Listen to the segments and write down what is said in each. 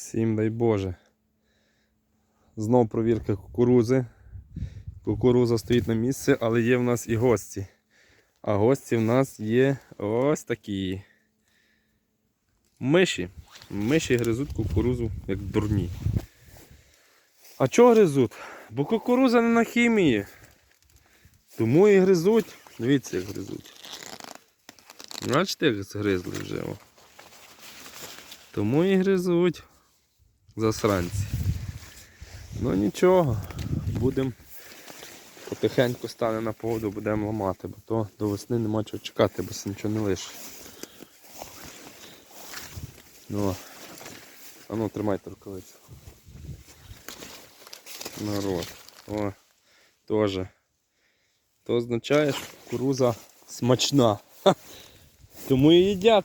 Всім дай Боже. Знов провірка кукурузи. Кукуруза стоїть на місці, але є в нас і гості. А гості в нас є ось такі. Миші. Миші гризуть кукурузу як дурні. А чого гризуть? Бо кукуруза не на хімії. Тому і гризуть. Дивіться, як гризуть. Бачите, як згризли вже. Тому і гризуть засранці. Ну нічого, будемо потихеньку стане на поводу, будемо ламати, бо то до весни нема чого чекати, бо нічого не лише. Ну, а ну тримайте рукавицю. Народ. О, теж. То означає, що кукуруза смачна. Ха. Тому і їдять.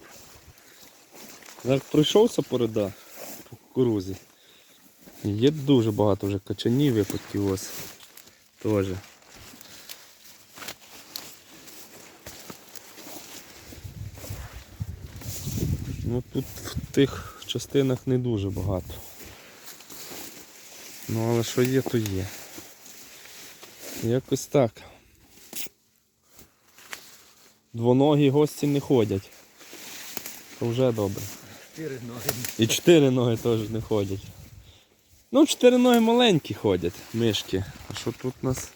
Як пройшовся порода по кукурузі. Є дуже багато вже качанів, випадків ось. Теж. Ну тут в тих частинах не дуже багато. Ну але що є, то є. Якось так. Двоногі гості не ходять. То вже добре. Чотири ноги. І чотири ноги теж не ходять. Ну, чотири ноги маленькі ходять, мишки. А що тут у нас?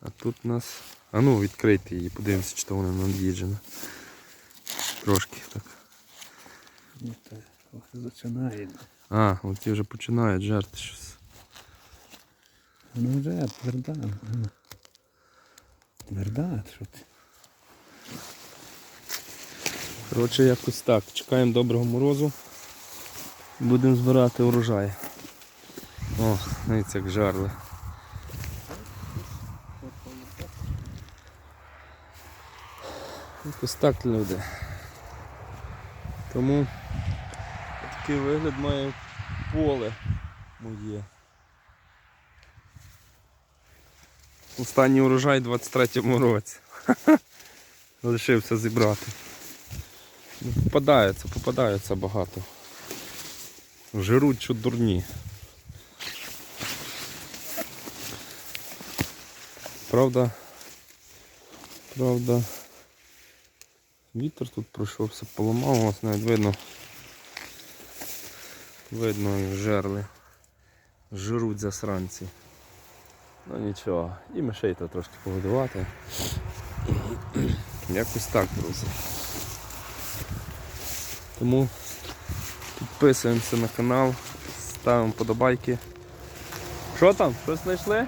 А тут у нас. А ну відкрийте її, подивимося, чи то вона над'їджена. Трошки так. Ну, та, Починає. А, от ті вже починають жерти щось. Ну вже тверда. Тверда, що ти? Коротше, якось так. Чекаємо доброго морозу. Будемо збирати урожай. О, дивіться, як жарли. Якось так люди. Тому такий вигляд має поле моє. Останній урожай у 23-му році. Лишився зібрати. Попадаються, попадаються багато. Жируть, що дурні. Правда, правда, вітер тут пройшовся, поламав, ось навіть видно. Видно, як жерли. Жируть засранці. Ну нічого, і мишей то трошки погодувати. Якось так, друзі. Тому підписуємося на канал, ставимо подобайки. Що там? Щось знайшли?